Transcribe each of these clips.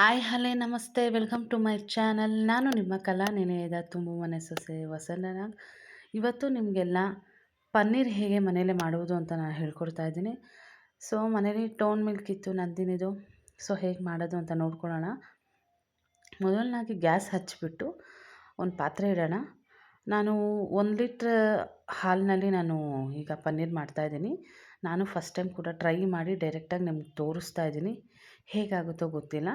Hi, ಹಲೇ, ನಮಸ್ತೆ. Welcome to my channel. ನಾನು ನಿಮ್ಮ ಕಲಾ ನೆನೆಯದ ತುಂಬು ಮನೆ ಸೊಸೆ ವಸಂತನ. ಇವತ್ತು ನಿಮಗೆಲ್ಲ ಪನ್ನೀರ್ ಹೇಗೆ ಮನೇಲೆ ಮಾಡುವುದು ಅಂತ ನಾನು ಹೇಳ್ಕೊಡ್ತಾ ಇದ್ದೀನಿ. ಸೊ ಮನೇಲಿ ಟೋನ್ ಮಿಲ್ಕ್ ಇತ್ತು, ನಂದಿನಿದು. ಸೊ, ಹೇಗೆ ಮಾಡೋದು ಅಂತ ನೋಡ್ಕೊಳ್ಳೋಣ. ಮೊದಲನಾಗಿ ಗ್ಯಾಸ್ ಹಚ್ಚಿಬಿಟ್ಟು ಒಂದು ಪಾತ್ರೆ ಇಡೋಣ. ನಾನು ಒಂದು ಲೀಟ್ರ್ ಹಾಲಿನಲ್ಲಿ ನಾನು ಈಗ ಪನ್ನೀರ್ ಮಾಡ್ತಾ ಇದ್ದೀನಿ. ನಾನು ಫಸ್ಟ್ ಟೈಮ್ ಕೂಡ ಟ್ರೈ ಮಾಡಿ ಡೈರೆಕ್ಟಾಗಿ ನಿಮ್ಗೆ ತೋರಿಸ್ತಾ ಇದ್ದೀನಿ. ಹೇಗಾಗುತ್ತೋ ಗೊತ್ತಿಲ್ಲ.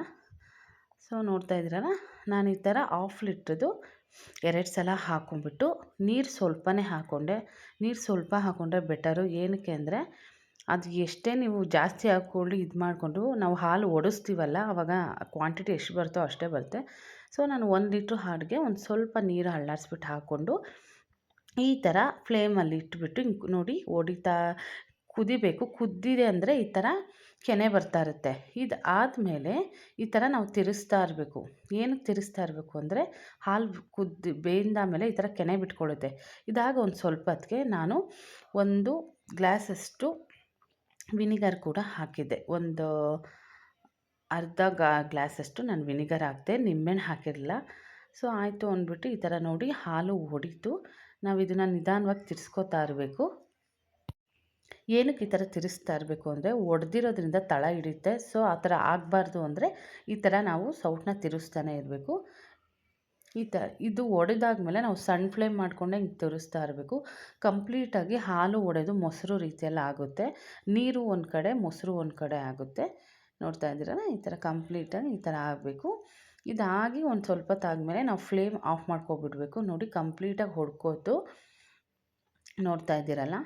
ಸೊ, ನೋಡ್ತಾ ಇದ್ದೀರಲ್ಲ? ನಾನು ಈ ಥರ ಆಫ್ ಲೀಟ್ರದ್ದು ಎರಡು ಸಲ ಹಾಕೊಂಡ್ಬಿಟ್ಟು ನೀರು ಸ್ವಲ್ಪನೇ ಹಾಕ್ಕೊಂಡೆ ನೀರು ಸ್ವಲ್ಪ ಹಾಕ್ಕೊಂಡ್ರೆ ಬೆಟರು. ಏನಕ್ಕೆ ಅಂದರೆ, ಅದು ಎಷ್ಟೇ ನೀವು ಜಾಸ್ತಿ ಹಾಕ್ಕೊಳ್ಳಿ, ಇದು ಮಾಡಿಕೊಂಡು ನಾವು ಹಾಲು ಒಡಿಸ್ತೀವಲ್ಲ ಆವಾಗ ಕ್ವಾಂಟಿಟಿ ಎಷ್ಟು ಬರುತ್ತೋ ಅಷ್ಟೇ ಬರುತ್ತೆ. ಸೊ, ನಾನು ಒಂದು ಲೀಟ್ರ್ ಹಾಡಿಗೆ ಒಂದು ಸ್ವಲ್ಪ ನೀರು ಹಳ್ಳಾಡಿಸ್ಬಿಟ್ಟು ಹಾಕ್ಕೊಂಡು ಈ ಥರ ಫ್ಲೇಮಲ್ಲಿ ಇಟ್ಬಿಟ್ಟು ನೋಡಿ ಒಡಿತಾ ಕುದಿಬೇಕು. ಕುದ್ದಿದೆ ಅಂದರೆ ಈ ಥರ ಕೆನೆ ಬರ್ತಾ ಇರುತ್ತೆ. ಇದು ಆದಮೇಲೆ ಈ ಥರ ನಾವು ತಿರುಸ್ತಾ ಇರಬೇಕು. ಏನಕ್ಕೆ ತಿರುಸ್ತಾ ಇರಬೇಕು ಅಂದರೆ ಹಾಲು ಕುದ್ದು ಬೇಯಿಂದಾದಮೇಲೆ ಈ ಥರ ಕೆನೆ ಬಿಟ್ಕೊಳ್ಳುತ್ತೆ. ಇದಾಗ ಒಂದು ಸ್ವಲ್ಪ ಹೊತ್ತಿಗೆ ನಾನು ಒಂದು ಗ್ಲಾಸಷ್ಟು ವಿನಿಗರ್ ಕೂಡ ಹಾಕಿದ್ದೆ. ಒಂದು ಅರ್ಧ ಗ್ಲಾಸಷ್ಟು ನಾನು ವಿನಿಗರ್ ಹಾಕಿದೆ, ನಿಂಬೆಹಣ್ಣು ಹಾಕಿರಲಿಲ್ಲ. ಸೊ, ಆಯಿತು ಅಂದ್ಬಿಟ್ಟು ಈ ಥರ ನೋಡಿ ಹಾಲು ಹೊಡಿತು. ನಾವು ಇದನ್ನು ನಿಧಾನವಾಗಿ ತಿರ್ಸ್ಕೊತಾ ಇರಬೇಕು. ಏನಕ್ಕೆ ಈ ಥರ ತಿರುಗಿಸ್ತಾ ಇರಬೇಕು ಅಂದರೆ ಒಡೆದಿರೋದ್ರಿಂದ ತಳ ಹಿಡಿಯುತ್ತೆ. ಸೊ, ಆ ಥರ ಆಗಬಾರ್ದು ಅಂದರೆ ಈ ಥರ ನಾವು ಸೌಟನ್ನ ತಿರುಗಿಸ್ತಾನೆ ಇರಬೇಕು. ಈ ಥರ ಇದು ಒಡೆದಾದ್ಮೇಲೆ ನಾವು ಸಣ್ಣ ಫ್ಲೇಮ್ ಮಾಡ್ಕೊಂಡೆ ಹಿಂಗೆ ತಿರುಗಿಸ್ತಾ ಇರಬೇಕು. ಕಂಪ್ಲೀಟಾಗಿ ಹಾಲು ಒಡೆದು ಮೊಸರು ರೀತಿಯಲ್ಲಿ ಆಗುತ್ತೆ. ನೀರು ಒಂದು ಕಡೆ, ಮೊಸರು ಒಂದು ಕಡೆ ಆಗುತ್ತೆ. ನೋಡ್ತಾ ಇದ್ದೀರಲ್ಲ, ಈ ಥರ ಕಂಪ್ಲೀಟಾಗಿ ಈ ಥರ ಆಗಬೇಕು. ಇದಾಗಿ ಒಂದು ಸ್ವಲ್ಪ ಹೊತ್ತಾದ್ಮೇಲೆ ನಾವು ಫ್ಲೇಮ್ ಆಫ್ ಮಾಡ್ಕೊಬಿಡ್ಬೇಕು. ನೋಡಿ, ಕಂಪ್ಲೀಟಾಗಿ ಹೊಡ್ಕೋತು ನೋಡ್ತಾ ಇದ್ದೀರಲ್ಲ.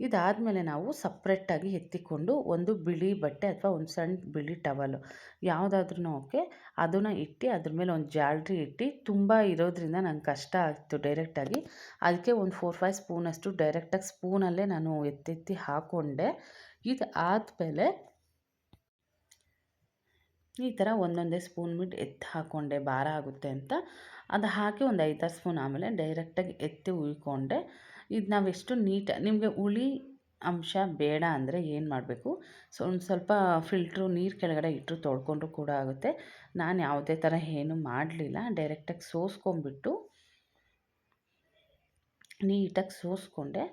ಇದಾದಮೇಲೆ ನಾವು ಸಪ್ರೇಟಾಗಿ ಎತ್ತಿಕೊಂಡು ಒಂದು ಬಿಳಿ ಬಟ್ಟೆ ಅಥವಾ ಒಂದು ಸಣ್ಣ ಬಿಳಿ ಟವಲು ಯಾವುದಾದ್ರೂ ಓಕೆ, ಅದನ್ನು ಇಟ್ಟು ಅದ್ರ ಮೇಲೆ ಒಂದು ಜಾಲ್ರಿ ಇಟ್ಟು ತುಂಬ ಇರೋದ್ರಿಂದ ನಂಗೆ ಕಷ್ಟ ಆಗ್ತು ಡೈರೆಕ್ಟಾಗಿ. ಅದಕ್ಕೆ ಒಂದು ಫೋರ್ ಫೈವ್ ಸ್ಪೂನಷ್ಟು ಡೈರೆಕ್ಟಾಗಿ ಸ್ಪೂನಲ್ಲೇ ನಾನು ಎತ್ತೆತ್ತಿ ಹಾಕ್ಕೊಂಡೆ ಇದು ಆದಮೇಲೆ ಈ ಥರ ಒಂದೊಂದೇ ಸ್ಪೂನ್ ಬಿಟ್ಟು ಎತ್ತಿ ಹಾಕ್ಕೊಂಡೆ ಭಾರ ಆಗುತ್ತೆ ಅಂತ. ಅದು ಹಾಕಿ ಒಂದು ಐದಾರು ಸ್ಪೂನ್ ಆಮೇಲೆ ಡೈರೆಕ್ಟಾಗಿ ಎತ್ತಿ ಉಯ್ಕೊಂಡೆ. ಇದು ನಾವೆಷ್ಟು ನೀಟ್, ನಿಮಗೆ ಹುಳಿ ಅಂಶ ಬೇಡ ಅಂದರೆ ಏನು ಮಾಡಬೇಕು? ಸೊ ಒಂದು ಸ್ವಲ್ಪ ಫಿಲ್ಟ್ರು ನೀರು ಕೆಳಗಡೆ ಇಟ್ಟರು ತೊಳ್ಕೊಂಡ್ರು ಕೂಡ ಆಗುತ್ತೆ. ನಾನು ಯಾವುದೇ ಥರ ಏನು ಮಾಡಲಿಲ್ಲ. ಡೈರೆಕ್ಟಾಗಿ ಸೋಸ್ಕೊಂಬಿಟ್ಟು ನೀಟಾಗಿ ಸೋಸ್ಕೊಂಡೆ.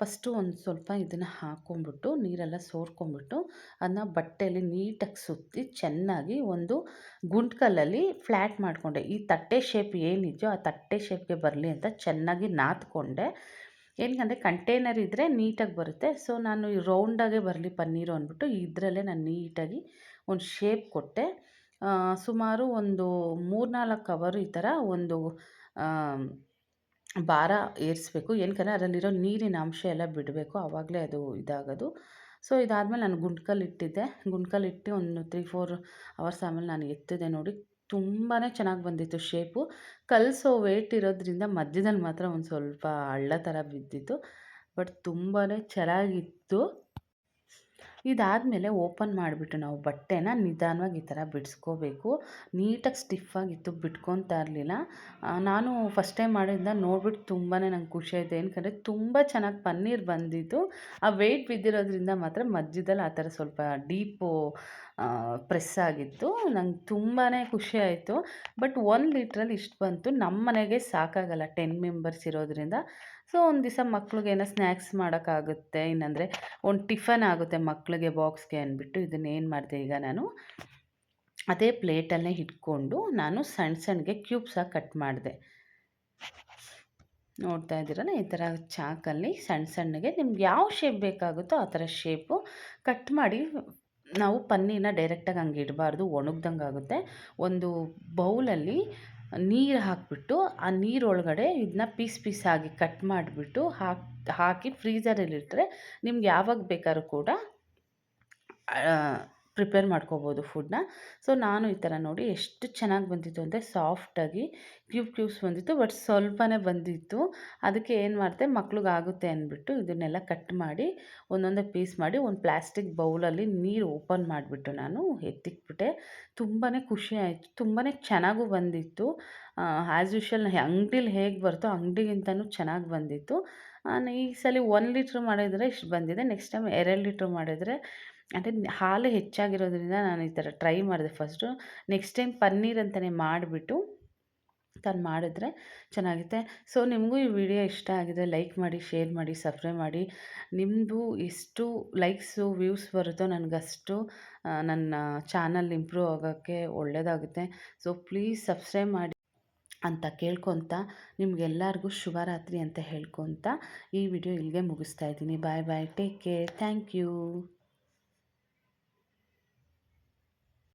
ಫಸ್ಟು ಒಂದು ಸ್ವಲ್ಪ ಇದನ್ನು ಹಾಕ್ಕೊಂಬಿಟ್ಟು ನೀರೆಲ್ಲ ಸೋರ್ಕೊಂಬಿಟ್ಟು ಅದನ್ನ ಬಟ್ಟೆಯಲ್ಲಿ ನೀಟಾಗಿ ಸುತ್ತಿ ಚೆನ್ನಾಗಿ ಒಂದು ಗುಂಟ್ಕಲ್ಲಲ್ಲಿ ಫ್ಲ್ಯಾಟ್ ಮಾಡಿಕೊಂಡೆ. ಈ ತಟ್ಟೆ ಶೇಪ್ ಏನಿದೆಯೋ ಆ ತಟ್ಟೆ ಶೇಪ್ಗೆ ಬರಲಿ ಅಂತ ಚೆನ್ನಾಗಿ ನಾದ್ಕೊಂಡೆ ಏನಂದರೆ ಕಂಟೈನರ್ ಇದ್ದರೆ ನೀಟಾಗಿ ಬರುತ್ತೆ. ಸೊ ನಾನು ರೌಂಡಾಗೆ ಬರಲಿ ಪನ್ನೀರು ಅಂದ್ಬಿಟ್ಟು ಇದರಲ್ಲೇ ನಾನು ನೀಟಾಗಿ ಒಂದು ಶೇಪ್ ಕೊಟ್ಟೆ. ಸುಮಾರು ಒಂದು ಮೂರ್ನಾಲ್ಕು ಕವರು ಈ ಥರ ಒಂದು ಭಾರ ಏರಿಸ್ಬೇಕು. ಏನಕ್ಕೆ ಅದರಲ್ಲಿರೋ ನೀರಿನ ಅಂಶ ಎಲ್ಲ ಬಿಡಬೇಕು. ಆವಾಗಲೇ ಅದು ಇದಾಗೋದು. ಸೊ ಇದಾದಮೇಲೆ ನಾನು ಗುಂಡ್ಕಲ್ಲಿಟ್ಟಿದ್ದೆ ಇಟ್ಟಿದ್ದೆ ಒಂದು ತ್ರೀ ಫೋರ್ ಅವರ್ಸ್ ಆಮೇಲೆ ನಾನು ಎತ್ತಿದೆ ನೋಡಿ. ತುಂಬಾ ಚೆನ್ನಾಗಿ ಬಂದಿತ್ತು ಶೇಪು ಕಲಸೋ ವೇಟ್ ಇರೋದ್ರಿಂದ ಮಧ್ಯದಲ್ಲಿ ಮಾತ್ರ ಒಂದು ಸ್ವಲ್ಪ ಹಳ್ಳ ಥರ ಬಿದ್ದಿತ್ತು. ಬಟ್ ತುಂಬಾ ಚೆನ್ನಾಗಿತ್ತು. ಇದಾದಮೇಲೆ ಓಪನ್ ಮಾಡಿಬಿಟ್ಟು ನಾವು ಬಟ್ಟೆನ ನಿಧಾನವಾಗಿ ಈ ಥರ ಬಿಡಿಸ್ಕೋಬೇಕು. ನೀಟಾಗಿ ಸ್ಟಿಫಾಗಿತ್ತು ಬಿಟ್ಕೊತಾ ಇರಲಿಲ್ಲ. ನಾನು ಫಸ್ಟ್ ಟೈಮ್ ಮಾಡಿದ್ದ ನೋಡ್ಬಿಟ್ಟು ತುಂಬಾ ನಂಗೆ ಖುಷಿಯಾಯಿತು ಏನಕಂದರೆ ತುಂಬ ಚೆನ್ನಾಗಿ ಪನ್ನೀರ್ ಬಂದಿತ್ತು. ಆ ವೆಯ್ಟ್ ಬಿದ್ದಿರೋದ್ರಿಂದ ಮಾತ್ರ ಮಧ್ಯದಲ್ಲಿ ಆ ಥರ ಸ್ವಲ್ಪ ಡೀಪು ಪ್ರೆಸ್ ಆಗಿತ್ತು. ನಂಗೆ ತುಂಬಾ ಖುಷಿ ಆಯಿತು. ಬಟ್ ಒಂದು ಲೀಟ್ರಲ್ಲಿ ಇಷ್ಟು ಬಂತು. ನಮ್ಮ ಮನೆಗೆ ಸಾಕಾಗಲ್ಲ ಟೆನ್ ಮೆಂಬರ್ಸ್ ಇರೋದ್ರಿಂದ. ಸೊ ಒಂದು ದಿವಸ ಮಕ್ಳಿಗೆ ಏನೋ ಸ್ನ್ಯಾಕ್ಸ್ ಮಾಡೋಕ್ಕಾಗುತ್ತೆ. ಇನ್ನಂದರೆ ಒಂದು ಟಿಫನ್ ಆಗುತ್ತೆ ಮಕ್ಳಿಗೆ ಬಾಕ್ಸ್ಗೆ ಅಂದ್ಬಿಟ್ಟು ಇದನ್ನ ಏನು ಮಾಡಿದೆ ಈಗ ನಾನು? ಅದೇ ಪ್ಲೇಟಲ್ಲೇ ಇಟ್ಕೊಂಡು ನಾನು ಸಣ್ಣ ಸಣ್ಣಗೆ ಕ್ಯೂಬ್ಸಾಗಿ ಕಟ್ ಮಾಡಿದೆ. ನೋಡ್ತಾ ಇದ್ದೀರಲ್ಲ, ಈ ಥರ ಚಾಕಲ್ಲಿ ಸಣ್ಣ ಸಣ್ಣಗೆ ನಿಮ್ಗೆ ಯಾವ ಶೇಪ್ ಬೇಕಾಗುತ್ತೋ ಆ ಥರ ಶೇಪು ಕಟ್ ಮಾಡಿ ನಾವು ಪನ್ನೀರನ್ನ ಡೈರೆಕ್ಟಾಗಿ ಹಂಗೆ ಇಡಬಾರ್ದು, ಒಣಗ್ದಂಗೆ ಆಗುತ್ತೆ. ಒಂದು ಬೌಲಲ್ಲಿ ನೀರು ಹಾಕಿಬಿಟ್ಟು, ಆ ನೀರೊಳಗಡೆ ಇದನ್ನ ಪೀಸ್ ಪೀಸಾಗಿ ಕಟ್ ಮಾಡಿಬಿಟ್ಟು ಹಾಕಿ ಹಾಕಿ ಫ್ರೀಝರಲ್ಲಿಟ್ಟರೆ ನಿಮ್ಗೆ ಯಾವಾಗ ಬೇಕಾದ್ರೂ ಕೂಡ ಪ್ರಿಪೇರ್ ಮಾಡ್ಕೋಬೋದು ಫುಡ್ನ ಸೊ, ನಾನು ಈ ಥರ ನೋಡಿ ಎಷ್ಟು ಚೆನ್ನಾಗಿ ಬಂದಿತ್ತು ಅಂದರೆ ಸಾಫ್ಟಾಗಿ ಕ್ಯೂಬ್ ಕ್ಯೂಬ್ಸ್ ಬಂದಿತ್ತು, ಬಟ್ ಸ್ವಲ್ಪನೇ ಬಂದಿತ್ತು. ಅದಕ್ಕೆ ಏನು ಮಾಡಿದೆ ಮಕ್ಳಿಗೆ ಆಗುತ್ತೆ ಅಂದ್ಬಿಟ್ಟು ಇದನ್ನೆಲ್ಲ ಕಟ್ ಮಾಡಿ, ಒಂದೊಂದೇ ಪೀಸ್ ಮಾಡಿ, ಒಂದು ಪ್ಲಾಸ್ಟಿಕ್ ಬೌಲಲ್ಲಿ ನೀರು ಓಪನ್ ಮಾಡಿಬಿಟ್ಟು ನಾನು ಎತ್ತಿಕ್ಬಿಟ್ಟೆ ತುಂಬಾ ಖುಷಿ ಆಯಿತು ತುಂಬಾ ಚೆನ್ನಾಗೂ ಬಂದಿತ್ತು. ಆ್ಯಸ್ ಯೂಶ್ವಲ್ ಅಂಗಡೀಲಿ ಹೇಗೆ ಬರುತ್ತೋ ಅಂಗಡಿಗಿಂತನೂ ಚೆನ್ನಾಗಿ ಬಂದಿತ್ತು. ಈ ಸಲ ಒನ್ ಲೀಟ್ರ್ ಮಾಡಿದರೆ ಇಷ್ಟು ಬಂದಿದೆ, ನೆಕ್ಸ್ಟ್ ಟೈಮ್ ಎರಡು ಲೀಟ್ರ್ ಮಾಡಿದರೆ ಅಂದರೆ ಹಾಲು ಹೆಚ್ಚಾಗಿರೋದ್ರಿಂದ ನಾನು ಈ ಥರ ಟ್ರೈ ಮಾಡಿದೆ ಫಸ್ಟು. ನೆಕ್ಸ್ಟ್ ಟೈಮ್ ಪನ್ನೀರ್ ಅಂತಲೇ ಮಾಡಿಬಿಟ್ಟು ತಾನು ಮಾಡಿದ್ರೆ ಚೆನ್ನಾಗಿರುತ್ತೆ. ಸೊ, ನಿಮಗೂ ಈ ವಿಡಿಯೋ ಇಷ್ಟ ಆಗಿದೆ ಲೈಕ್ ಮಾಡಿ, ಶೇರ್ ಮಾಡಿ, ಸಬ್ಸ್ಕ್ರೈಬ್ ಮಾಡಿ. ನಿಮ್ಮದು ಎಷ್ಟು ಲೈಕ್ಸು, ವ್ಯೂಸ್ ಬರುತ್ತೋ ನನಗಷ್ಟು ನನ್ನ ಚಾನಲ್ ಇಂಪ್ರೂವ್ ಆಗೋಕ್ಕೆ ಒಳ್ಳೆಯದಾಗುತ್ತೆ ಸೊ, ಪ್ಲೀಸ್ ಸಬ್ಸ್ಕ್ರೈಬ್ ಮಾಡಿ ಅಂತ ಕೇಳ್ಕೊತ ನಿಮಗೆಲ್ಲರಿಗೂ ಶುಭರಾತ್ರಿ ಅಂತ ಹೇಳ್ಕೊತ ಈ ವಿಡಿಯೋ ಇಲ್ಲಿಗೆ ಮುಗಿಸ್ತಾ ಇದ್ದೀನಿ. Bye bye, take care, thank you.